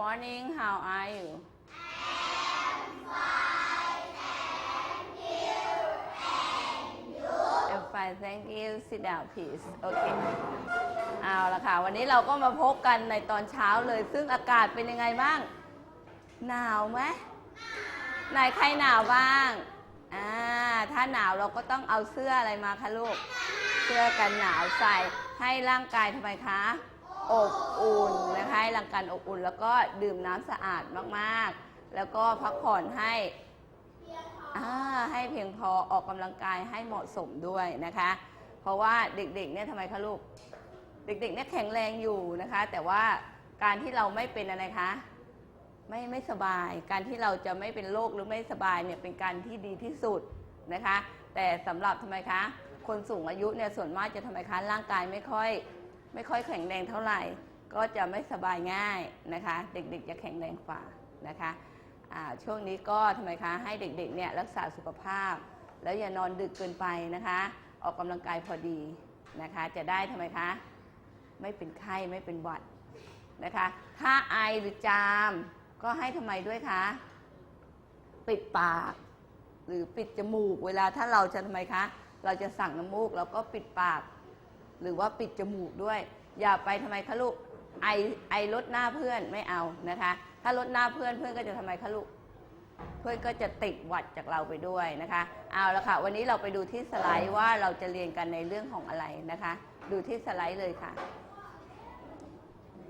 morning. How are you? I'm fine, thank you. And you? I'm fine, thank you. Sit down, please. Okay. เอาละค่ะ วันนี้เราก็มาพบกันในตอนเช้าเลย ซึ่งอากาศเป็นยังไงบ้าง หนาวไหมไหนใครหนาวบ้าง อ่า ถ้าหนาวเราก็ต้องเอาเสื้ออะไรมาคะลูก เสื้อกันหนาวใส่ให้ร่างกายทำไมคะ อบอุ่นนะคะให้ร่างกายอบอุ่น แล้วก็ดื่มน้ำสะอาดมากๆ แล้วก็พักผ่อนให้ให้เพียงพอออกกำลังกายให้เหมาะสมด้วยนะคะ เพราะว่าเด็กๆเนี่ยทำไมคะลูก เด็กๆเนี่ยแข็งแรงอยู่นะคะ แต่ว่าการที่เราไม่เป็นอะไรคะไม่ไม่สบาย การที่เราจะไม่เป็นโรคหรือไม่สบายเนี่ยเป็นการที่ดีที่สุดนะคะ แต่สำหรับทำไมคะ คนสูงอายุเนี่ยส่วนมากจะทำไมคะร่างกายไม่ค่อย ไม่ค่อยแข็งแรงเท่าไหร่ ก็จะไม่สบายง่ายนะคะ เด็กๆจะแข็งแรงกว่านะคะช่วงนี้ก็ทำไมคะให้เด็กๆเนี่ยรักษาสุขภาพ แล้วอย่านอนดึกเกินไปนะคะ ออกกำลังกายพอดีนะคะ จะได้ทำไมคะไม่เป็นไข้ไม่เป็นหวัดนะคะถ้าไอหรือจามก็ให้ทำไมด้วยคะปิดปาก หรือปิดจมูก เวลาถ้าเราจะทำไมคะ เราจะสั่งน้ำมูกเราก็ปิดปาก หรือว่าปิดจมูกด้วย อย่าไปทำไมคะลูกไอไอลดหน้าเพื่อนไม่เอานะคะ ถ้าลดหน้าเพื่อนเพื่อนก็จะทำไมคะลูกเพื่อนก็จะติดหวัดจากเราไปด้วยนะคะเอาละค่ะ วันนี้เราไปดูที่สไลด์ว่าเราจะเรียนกันในเรื่องของอะไรนะคะ ดูที่สไลด์เลยค่ะ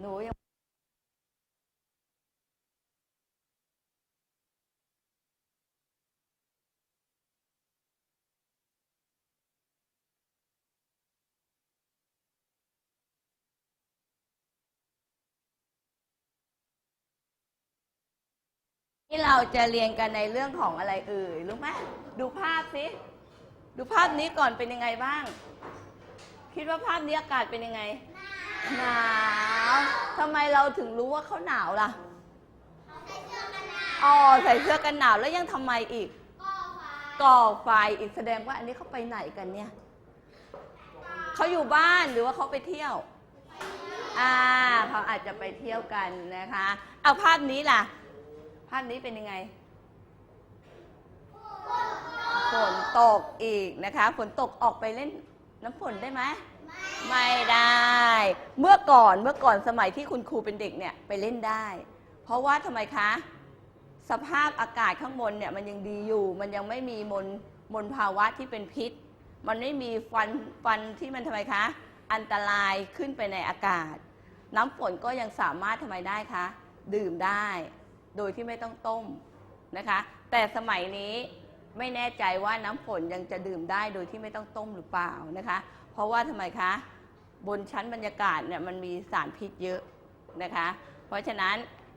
หนูยัง นี่เราจะเรียนกันในเรื่องของอะไรเอ่ยรู้ไหมดูภาพสิ ดูภาพนี้ก่อนเป็นยังไงบ้าง คิดว่าภาพนี้อากาศเป็นยังไง หนาวทำไมเราถึงรู้ว่าเขาหนาวล่ะอ๋อใส่เสื้อกันหนาวแล้วยังทำไมอีก ก่อไฟอีกแสดงว่าอันนี้เขาไปไหนกันเนี่ยเขาอยู่บ้านหรือว่าเขาไปเที่ยวอ่าเขาอาจจะไปเที่ยวกันนะคะ เอาภาพนี้ล่ะ ภาพนี้เป็นยังไงฝนตกอีกนะคะฝนตกออกไปเล่นน้ำฝนได้ไหมไม่ได้ เมื่อก่อนเมื่อก่อนสมัยที่คุณครูเป็นเด็กเนี่ยไปเล่นได้ เพราะว่าทำไมคะ สภาพอากาศข้างบนเนี่ยมันยังดีอยู่ มันยังไม่มีมลมลภาวะที่เป็นพิษ มันไม่มีฟันฟันที่มันทำไมคะ อันตรายขึ้นไปในอากาศ น้ำฝนก็ยังสามารถทำไมได้คะ ดื่มได้ โดยที่ไม่ต้องต้มนะคะ แต่สมัยนี้ไม่แน่ใจว่าน้ำฝนยังจะดื่มได้โดยที่ไม่ต้องต้มหรือเปล่านะคะ เพราะว่าทำไมคะ บนชั้นบรรยากาศเนี่ยมันมีสารพิษเยอะนะคะ เพราะฉะนั้น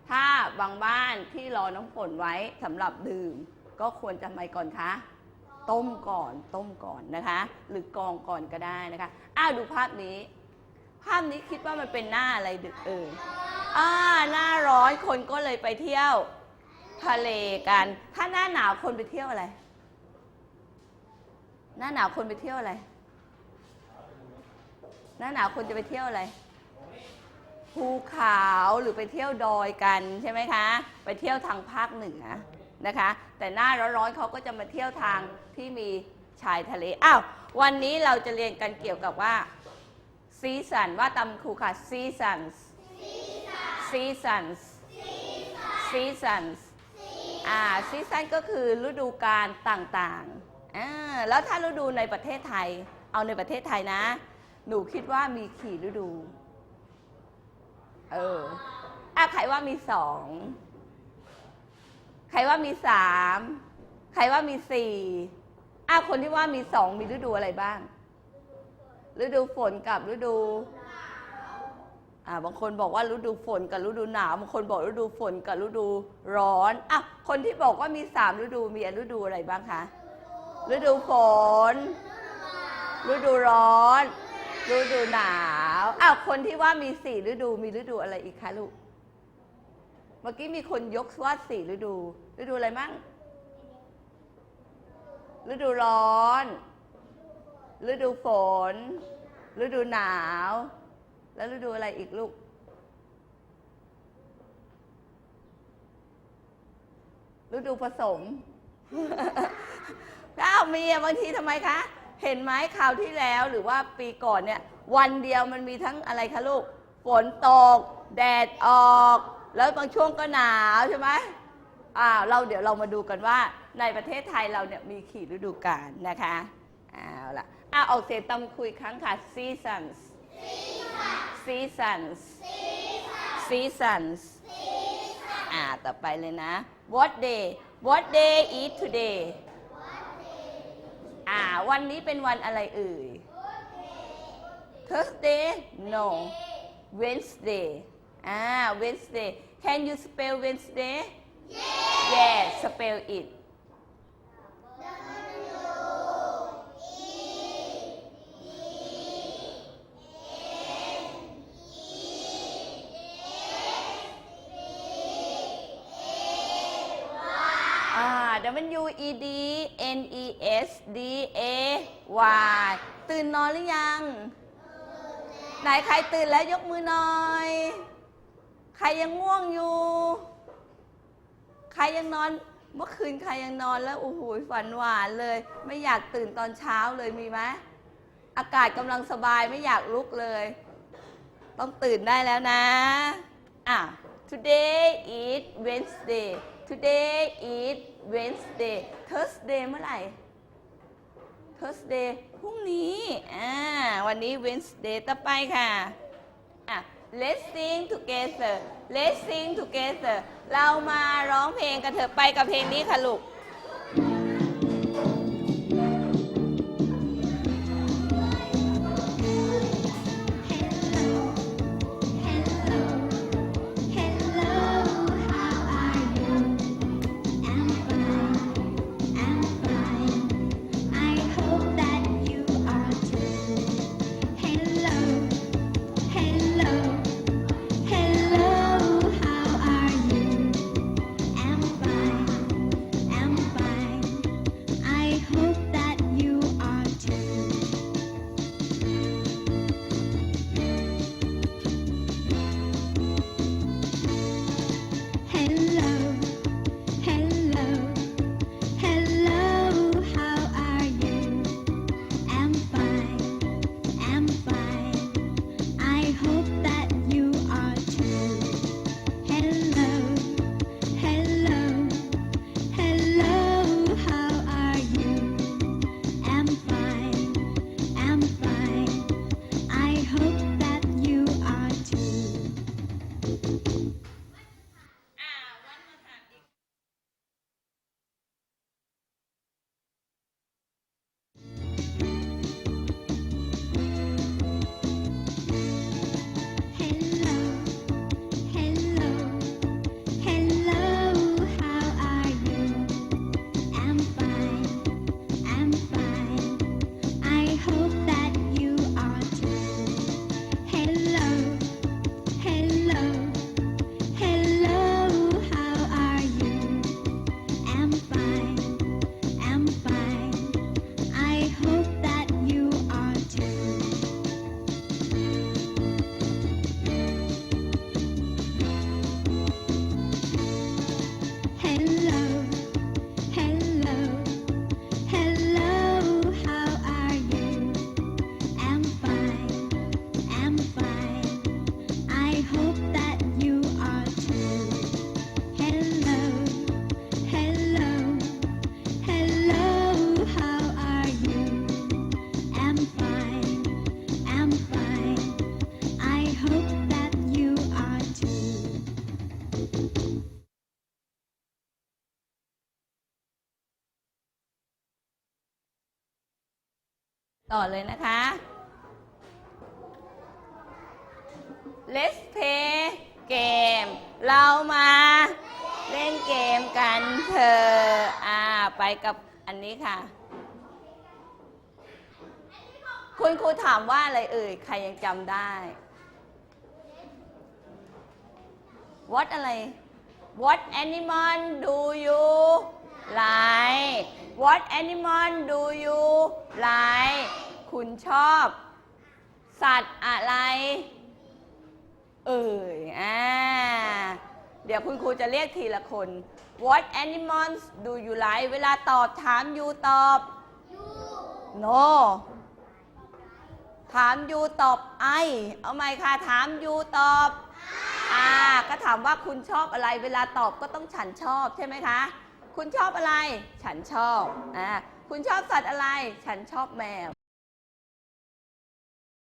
ถ้าบางบ้านที่รอน้ำฝนไว้สำหรับดื่ม ก็ควรจะทำไมก่อนคะต้มก่อนต้มก่อนนะคะ หรือกรองก่อนก็ได้นะคะ อ้าวดูภาพนี้ ภาพนี้คิดว่ามันเป็นหน้าอะไรเอ่ย อ่าหน้าร้อนคนก็เลยไปเที่ยว ทะเลกัน ถ้าหน้าหนาวคนไปเที่ยวอะไร หน้าหนาวคนไปเที่ยวอะไร หน้าหนาวคนจะไปเที่ยวอะไร ภูเขาหรือไปเที่ยวดอยกันใช่ไหมคะ ไปเที่ยวทางภาคเหนือนะคะ แต่หน้าร้อนๆเขาก็จะมาเที่ยวทางที่มีชายทะเล อ้าว วันนี้เราจะเรียนกันเกี่ยวกับว่าซีซันว่าตำครูค่ะ seasons seasons seasons อ่า season ก็คือฤดูกาลต่างๆอ่าแล้วถ้าฤดูในประเทศไทย เอาในประเทศไทยนะ หนูคิดว่ามีกี่ฤดู เอออะใครว่ามีสอง ใครว่ามีสาม ใครว่ามีสี่อะคนที่ว่ามีสองมีฤดูอะไรบ้าง ฤดูฝนกับฤดู อ่าบางคนบอกว่าฤดูฝนกับฤดูหนาวบางคนบอกฤดูฝนกับฤดูร้อนอะคนที่บอกว่ามีสามฤดูมีฤดูอะไรบ้างคะฤดูฝน ฤดูร้อน ฤดูหนาวอ้าวคนที่ว่ามีสี่ฤดูมีฤดูอะไรอีกคะลูกเมื่อกี้มีคนยกว่าสี่ฤดู ฤดูอะไรมั่งฤดูร้อน ฤดูฝน ฤดูหนาว แล้วฤดูอะไรอีกลูก ฤดูผสมอ้าวมีบางทีทำไมคะ เห็นไหมคราวที่แล้วหรือว่าปีก่อนเนี่ย วันเดียวมันมีทั้งอะไรคะลูก ฝนตก แดดออก แล้วบางช่วงก็หนาวใช่ไหมอ่าเราเดี๋ยวเรามาดูกันว่า ในประเทศไทยเราเนี่ยมีกี่ฤดูกาลนะคะเอาล่ะอ่าออกเสียงตามคุยครั้งค่ะ seasons seasons seasons อ่า ต่อไปเลยนะ what day what day is today อ่า วันนี้เป็นวันอะไรเอ่ย Thursday no Wednesday อ่า Wednesday can you spell Wednesday yes spell it W E D N E S D A Y ตื่นนอนหรือยัง ไหนใครตื่นแล้วยกมือหน่อย ใครยังง่วงอยู่ ใครยังนอน เมื่อคืนใครยังนอนแล้วโอ้โหฝันหวานเลย ไม่อยากตื่นตอนเช้าเลยมีไหมอากาศกำลังสบายไม่อยากลุกเลย ต้องตื่นได้แล้วนะอะ today is Wednesday today is Wednesday Thursday เมื่อไหร่ Thursday พรุ่งนี้อ่าวันนี้ Wednesday ต่อไปค่ะอะ let's sing together let's sing together เรามาร้องเพลงกันเถอะไปกับเพลงนี้ค่ะลูก ต่อเลยนะคะ Let's play game เรามาเล่นเกมกันเถอะอ่า ไปกับอันนี้ค่ะ คุณครูถามว่าอะไรเอ่ย ใครยังจำได้ What อะไร What animal do you like What animal do you like คุณชอบ สัตว์อะไร เอ่ยอ่าเดี๋ยวคุณครูจะเรียกทีละคน What animals do you like เวลาตอบถาม you ตอบ You no ถามยูตอบไอ เอาไหมค่ะ ถามยูตอบ อ่า ก็ถามว่าคุณชอบอะไร เวลาตอบก็ต้องฉันชอบใช่ไหมคะ คุณชอบอะไร ฉันชอบ อ่า คุณชอบสัตว์อะไร ฉันชอบแมว